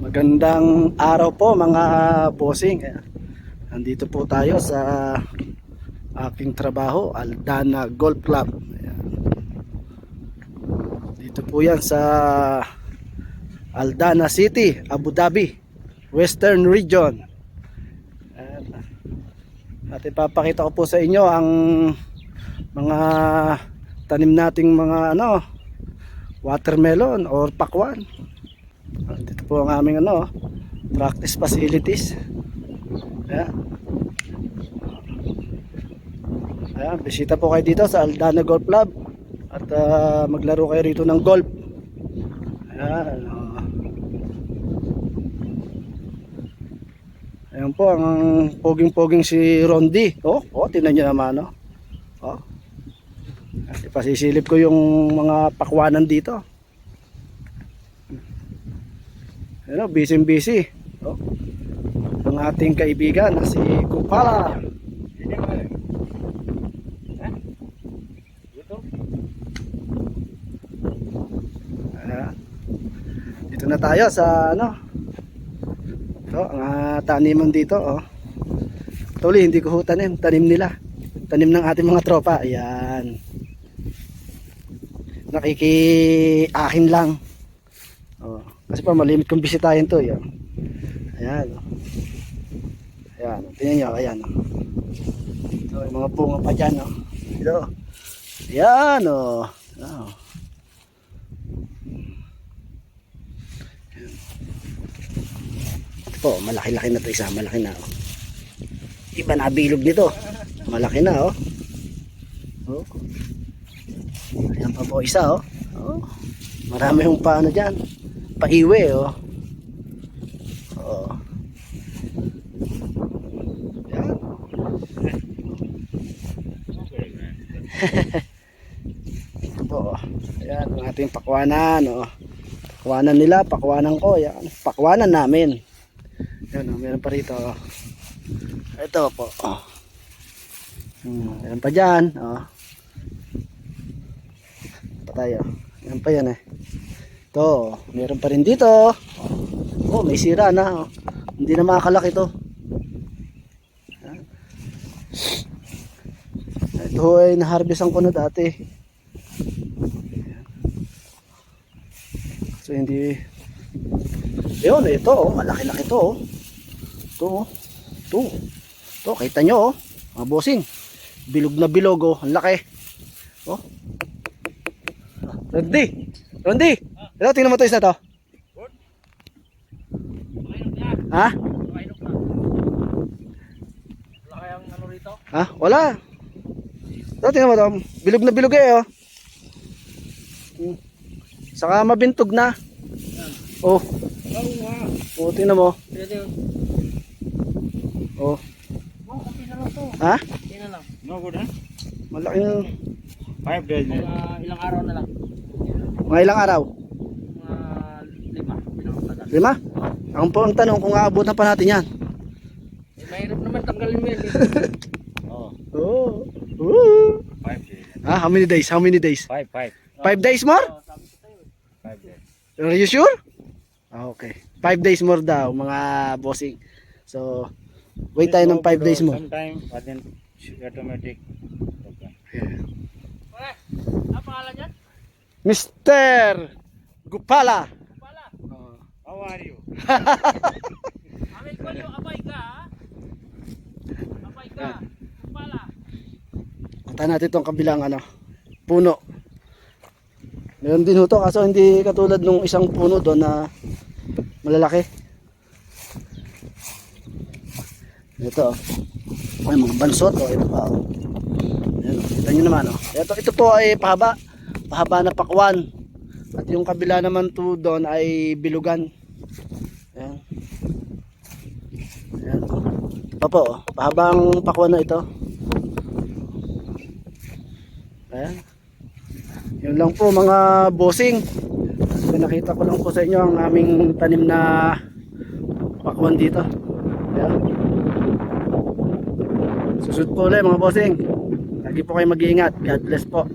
Magandang araw po mga bossing. Nandito po tayo sa aking trabaho, Aldana Golf Club. Dito po yan sa Aldana City, Abu Dhabi, Western Region. At ipapakita ko po sa inyo ang mga tanim nating mga ano watermelon or pakwan. Dito po ang aming ano, practice facilities. Ayan. Ayan, bisita po kayo dito sa Aldana Golf Club at ah, maglaro kayo rito ng golf. Ayan. oh. Ayan po ang poging-poging si Rondi. Oh, oh, tingnan niyo naman, no. Oh. At ipasisilip ko yung mga pakwanan dito. Ano, busy busy. Oh. Ang ating kaibigan na si Kupala. Ayan. Dito na tayo sa ano. Ito, ang ah, taniman dito, oh. Tuloy, hindi ko ho tanim. Tanim nila. Tanim ng ating mga tropa. Ayan. Nakiki-akin lang. Kasi pa malimit kong bisitahin to. Yan. Ayan. Ayan. Tingnan nyo. Ayan. Ito, yung mga bunga pa dyan. Oh. Ito. Ayan. Oh. Oh. Ito po, malaki-laki na to isa, malaki na oh. Iba na bilog nito. Malaki na oh. Oh. Ayan pa po isa oh. Oh. Marami yung paano diyan. Paiwi oh. Oh. Ayan. Ito po. oh. Ayan ang ating pakwanan oh. Pakwanan nila, pakwanan ko. Ayan. Pakwanan namin. Ayan oh, meron pa rito oh. Ito po. Oh. Hmm, meron pa dyan. Oh. Pa tayo. Yan pa yan eh. Ito, meron pa rin dito. Oh, may sira na. Oh. Hindi na makakalaki to. Yan. Ito ay naharvestan ko na dati. So hindi Yun, ito oh, malaki-laki to oh. Ito oh. Ito. Ito, kita nyo oh. Mga bossing. Bilog na bilog oh. Ang laki. Oh. Rondi. Rondi. Ito, tingnan mo to isa to. Ha? Ha? Wala. Ito, tingnan mo to. Bilog na bilog eh oh. Saka mabintog na. Oh. Oh, tingnan mo. Oh. Ha? No good, huh? Malaki na. Five days. Mga ilang araw na lang. Mga ilang araw? Lima. Ang po ang tanong kung aabutan pa natin yan. Eh, mahirap naman tanggalin mo yan. Oh, Oh. Woo. five days. Ah, how many days? How many days? Five, five. Five days more? Five days. Are you sure? Ah, okay. Five days more daw, mga bossing. So, wait tayo ng five days more. Sometime, but then automatic. Okay. Pare, ano pangalan niyan? Mr. Gupala. Ko yung abay ka, ha? Abay ka. Pala. Punta natin itong kabilang ano, puno. Meron din ho to, kaso hindi katulad nung isang puno doon na malalaki. Ito, oh. ay mga bansot, oh. ito pa. Oh. Ayan, oh. Kita nyo naman, oh. Ito, ito po ay pahaba, pahaba na pakwan. At yung kabila naman to doon ay bilugan. Ayan. Ayan. Ito pa po, oh. pahabang pakwan na ito. Ayan. Yun lang po mga bossing. Pinakita ko lang po sa inyo ang aming tanim na pakwan dito. Ayan. Susunod po ulit mga bossing. Lagi po kayo mag-iingat. God bless po.